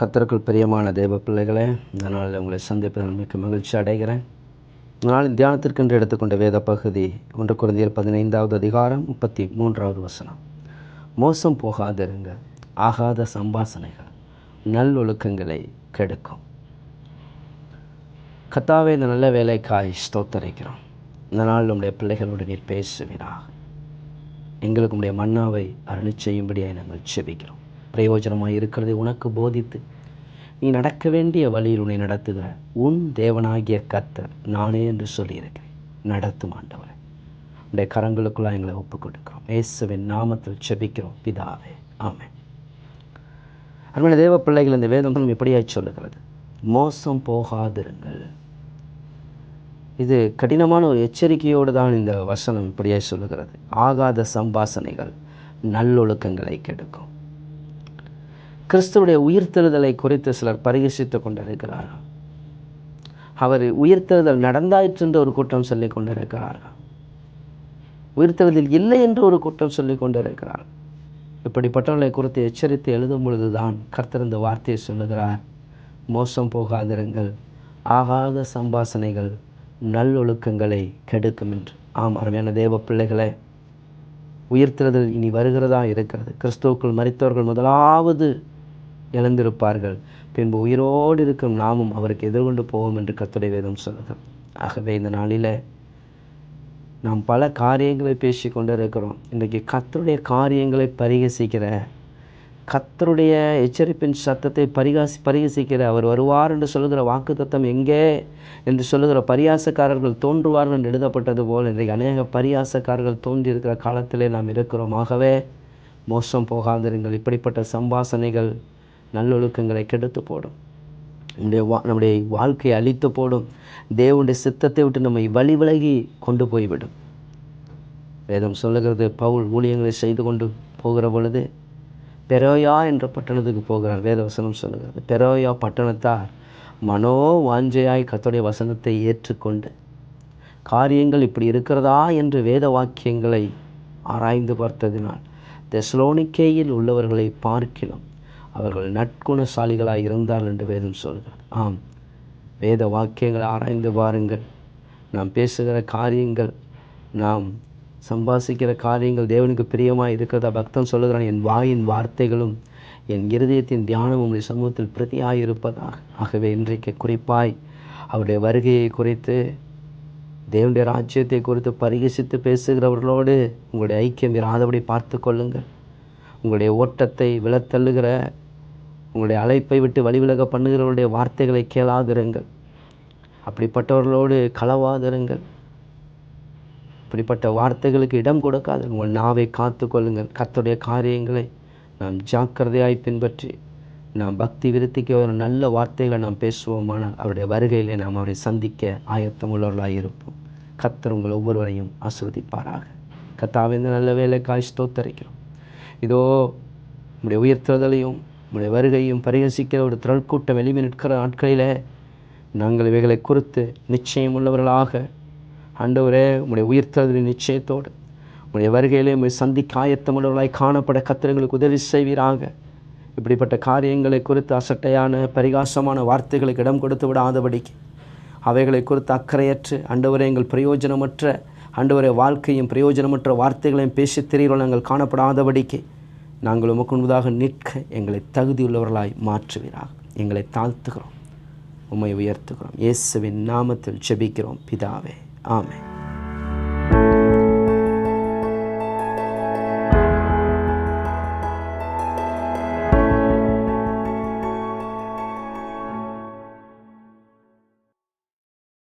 கத்தருக்குள் பிரியமான தேவ பிள்ளைகளே இந்த நாளில் உங்களை சந்திப்பதில் மிக்க மகிழ்ச்சி அடைகிறேன். இந்த நாளின் தியானத்திற்கென்று எடுத்துக்கொண்ட வேத பகுதி ஒன்று குழந்தையர் பதினைந்தாவது அதிகாரம் முப்பத்தி மூன்றாவது வசனம். மோசம் போகாதிருங்க ஆகாத சம்பாசனைகள் நல்லொழுக்கங்களை கெடுக்கும். கத்தாவே இந்த நல்ல வேலைக்காய் ஸ்தோத்தரிக்கிறோம். இந்த நாள் நம்முடைய பிள்ளைகளோடு நீர் பேசுவீராக. எங்களுக்கு உடைய மன்னாவை அருளி செய்யும்படியாக நாங்கள் செபிக்கிறோம். பிரயோஜனமாக இருக்கிறதை உனக்கு போதித்து நீ நடக்க வேண்டிய வழியில் உன்னை நடத்துகிற உன் தேவனாகிய கத்தர் நானே என்று சொல்லியிருக்கிறேன். நடத்தும் ஆண்டவரை. உடைய கரங்களுக்குள்ளாக எங்களை ஒப்புக் கொடுக்கிறோம் இயேசுவின் நாமத்தில் செபிக்கிறோம். பிதாவே. ஆமே அருமையான தேவ பிள்ளைகள் இந்த வேதம் எப்படியாய் சொல்லுகிறது. மோசம் போகாதிருங்கள். இது கடினமான ஒரு எச்சரிக்கையோடு தான் இந்த வசனம் இப்படியாய் சொல்லுகிறது. ஆகாத சம்பாசனைகள் நல்லொழுக்கங்களை கெடுக்கும். கிறிஸ்துவுடைய உயிர்த்தெழுதலை குறித்து சிலர் பரிகசித்து கொண்டிருக்கிறார்கள். அவர் உயிர்த்தெழுதல் நடந்தாயிற்று என்று ஒரு கூட்டம் சொல்லி கொண்டிருக்கிறார்கள். உயிர்த்தெழுதல் இல்லை என்று ஒரு கூட்டம் சொல்லி கொண்டிருக்கிறார். இப்படிப்பட்டவர்களை குறித்து எச்சரித்து எழுதும் பொழுதுதான் கர்த்தரந்த வார்த்தையை சொல்லுகிறார். மோசம் போகாதிருங்கள். ஆகாத சம்பாசனைகள் நல்லொழுக்கங்களை கெடுக்கும் என்று. ஆம் அருமையான தேவ பிள்ளைகளை உயிர்த்தெழுதல் இனி வருகிறதா இருக்கிறது? கிறிஸ்துவுக்குள் மறித்தவர்கள் முதலாவது இழந்திருப்பார்கள். பின்பு உயிரோடு இருக்கும் நாமும் அவருக்கு எதிர்கொண்டு போவோம் என்று கத்துடைய வேதம் சொல்லுகிறது ஆகவே இந்த நாளில் நாம் பல காரியங்களை பேசி கொண்டிருக்கிறோம். இன்றைக்கு கத்தருடைய காரியங்களை பரிகசிக்கிற கத்தருடைய எச்சரிப்பின் சத்தத்தை பரிகாசி பரிகசிக்கிற அவர் வருவார் என்று சொல்லுகிற வாக்குத்தத்தம் எங்கே என்று சொல்லுகிற பரியாசக்காரர்கள் தோன்றுவார்கள் என்று எழுதப்பட்டது போல் இன்றைக்கு அநேக பரியாசக்காரர்கள் தோன்றியிருக்கிற காலத்திலே நாம் இருக்கிறோம். ஆகவே மோசம் போகாதிருங்கள். இப்படிப்பட்ட சம்பாசனைகள் நல்லொழுக்கங்களை கெடுத்து போடும். நம்முடைய வா நம்முடைய வாழ்க்கையை அழித்து போடும். தேவனுடைய சித்தத்தை விட்டு நம்மை வழி விலகி கொண்டு போய்விடும். வேதம் சொல்லுகிறது பவுல் ஊழியங்களை செய்து கொண்டு போகிற பொழுது பெரோயா என்ற பட்டணத்துக்கு போகிறார். வேதவசனம் சொல்லுகிறது பெரோயா பட்டணத்தார் மனோ வாஞ்சையாய் கத்தோடைய வசனத்தை ஏற்றுக்கொண்டு காரியங்கள் இப்படி இருக்கிறதா என்று வேத வாக்கியங்களை ஆராய்ந்து பார்த்ததினால் தெஸ்லோனிக்கேயில் உள்ளவர்களை பார்க்கிறோம் அவர்கள் நற்குணசாலிகளாய் இருந்தார்கள் என்று வேதம் சொல்கிறார் ஆம். வேத வாக்கியங்களை ஆராய்ந்து பாருங்கள் நாம் பேசுகிற காரியங்கள் நாம் சம்பாசிக்கிற காரியங்கள் தேவனுக்கு பிரியமாக இருக்கிறதா பக்தன் சொல்லுகிறான். என் வாயின் வார்த்தைகளும் என் இருதயத்தின் தியானமும் உடைய சமூகத்தில் பிரதியாக இருப்பதாக. ஆகவே இன்றைக்கு குறிப்பாய் அவருடைய வருகையை குறித்து தேவனுடைய ராஜ்யத்தை குறித்து பரிகசித்து பேசுகிறவர்களோடு உங்களுடைய ஐக்கியம் இராதபடி பார்த்து கொள்ளுங்கள். உங்களுடைய ஓட்டத்தை விழத்தள்ளுகிற உங்களுடைய அழைப்பை விட்டு வழிவிலக பண்ணுகிறவருடைய வார்த்தைகளை கேளாதிருங்கள். அப்படிப்பட்டவர்களோடு களவாதிருங்கள். இப்படிப்பட்ட வார்த்தைகளுக்கு இடம் கொடுக்காது உங்கள் நாவை காத்து கொள்ளுங்கள் கத்துடைய காரியங்களை நாம் ஜாக்கிரதையாய் பின்பற்றி நாம் பக்தி விருத்திக்கு ஒரு நல்ல வார்த்தைகளை நாம் பேசுவோமானால் அவருடைய வருகையிலே நாம் அவரை சந்திக்க ஆயத்தம் உள்ளவர்களாக இருப்போம். கத்தர் உங்கள் ஒவ்வொருவரையும் ஆஸ்வதிப்பாராக கத்தாவிந்த நல்ல வேலைக்காய் ஸ்தோத்தரிக்கிறோம். இதோ நம்முடைய உயர்த்துதலையும் நம்முடைய வருகையும் பரிகசிக்கிற ஒரு திரள் கூட்டம் வெளியே நிற்கிற நாட்களில் நாங்கள் இவைகளை குறித்து நிச்சயம் உள்ளவர்களாக ஆண்டவரே உங்களுடைய உயிர்த்தலின் நிச்சயத்தோடு உங்களுடைய வருகையிலே உங்களை சந்திக்க ஆயத்தமுள்ளவர்களாய் காணப்பட கத்திரங்களுக்கு உதவி செய்வீராக. இப்படிப்பட்ட காரியங்களை குறித்து அசட்டையான பரிகாசமான வார்த்தைகளுக்கு இடம் கொடுத்து விடாதபடிக்கு அவைகளை குறித்து அக்கறையற்று அண்டவரை எங்கள் பிரயோஜனமற்ற ஆண்டவரே வாழ்க்கையும் பிரயோஜனமற்ற வார்த்தைகளையும் பேசி தெரிகிறோம் நாங்கள் காணப்படாதபடிக்கு நாங்கள் உமக்கு முன்பதாக நிற்க எங்களை தகுதியுள்ளவர்களாய் மாற்றுவீராக. எங்களை தாழ்த்துகிறோம். உம்மை உயர்த்துகிறோம். இயேசுவின் நாமத்தில் ஜெபிக்கிறோம். பிதாவே ஆமே